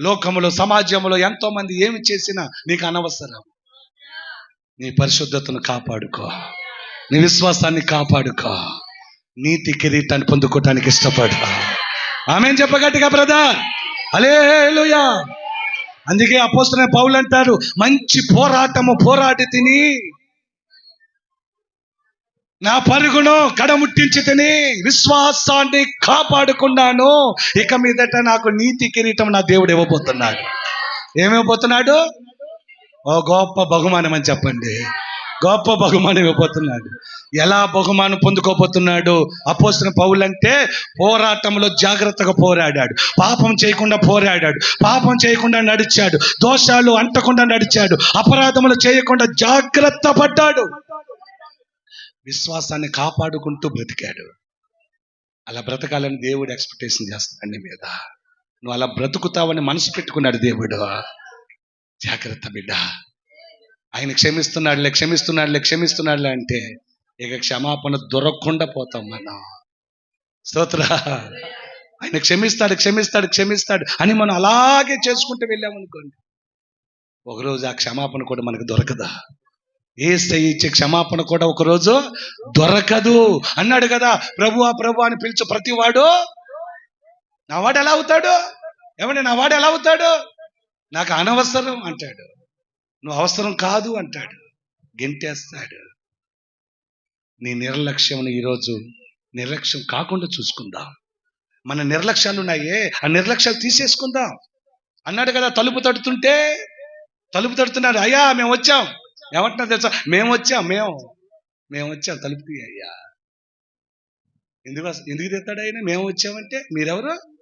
లోకములో సమాజంలో ఎంతో మంది ఏమి చేసినా నీకు అనవసరం. నీ పరిశుద్ధతను కాపాడుకో. నీ విశ్వాసాన్ని కాపాడుకో. నీతి కిరీటాన్ని పొందుకోవటానికి ఇష్టపడు. ఆమె చెప్పగట్టిగా బ్రదర్? అలేలుయా అందుకే అపోస్తున్న పౌలు అంటారు మంచి పోరాటము పోరాటి తిని నా పరుగును కడముట్టించి తిని విశ్వాసాన్ని కాపాడుకున్నాను. ఇక మీదట నాకు నీతి కిరీటం నా దేవుడు ఇవ్వబోతున్నాడు. ఏమివ్వబోతున్నాడు? ఓ గొప్ప బహుమానం అని చెప్పండి. గొప్ప బహుమానం ఇవ్వబోతున్నాడు. ఎలా బహుమానం పొందుకోబోతున్నాడు? అపోసిన పౌలంటే పోరాటంలో జాగ్రత్తగా పోరాడాడు. పాపం చేయకుండా పోరాడాడు. పాపం చేయకుండా నడిచాడు. దోషాలు అంటకుండా నడిచాడు. అపరాధములు చేయకుండా జాగ్రత్త పడ్డాడు. విశ్వాసాన్ని కాపాడుకుంటూ బ్రతికాడు. అలా బ్రతకాలని దేవుడు ఎక్స్పెక్టేషన్ చేస్తాడండి మీద. నువ్వు అలా బ్రతుకుతావని మనసు పెట్టుకున్నాడు దేవుడు. జాగ్రత్త బిడ్డ. ఆయన క్షమిస్తున్నాడులే క్షమిస్తున్నాడులే క్షమిస్తున్నాడులే అంటే ఇక క్షమాపణ దొరకకుండా పోతాం మనం. స్తోత్ర. ఆయన క్షమిస్తాడు క్షమిస్తాడు క్షమిస్తాడు అని మనం అలాగే చేసుకుంటూ వెళ్ళామనుకోండి. ఒకరోజు ఆ క్షమాపణ కూడా మనకు దొరకదా? ఏ ఇచ్చే క్షమాపణ కూడా ఒకరోజు దొరకదు. అన్నాడు కదా ప్రభు ఆ ప్రభు అని పిలిచు ప్రతివాడు. నా వాడు ఎలా అవుతాడు? ఏమంటే నా వాడు ఎలా అవుతాడు? నాకు అనవసరం అంటాడు. నువ్వు అవసరం కాదు అంటాడు. గెంటేస్తాడు. నీ నిర్లక్ష్యం ఈరోజు నిర్లక్ష్యం కాకుండా చూసుకుందాం. మన నిర్లక్ష్యాలు ఉన్నాయే ఆ నిర్లక్ష్యాలు తీసేసుకుందాం. అన్నాడు కదా తలుపు తడుతుంటే తలుపు తడుతున్నాడు అయ్యా మేము వచ్చాం. ఏమంటున్నారు తెలుసా? మేము వచ్చాం మేము. మేము వచ్చాం తలుపు అయ్యా. ఎందుకు ఎందుకు తెస్తాడు ఆయన? మేము వచ్చామంటే మీరెవరు?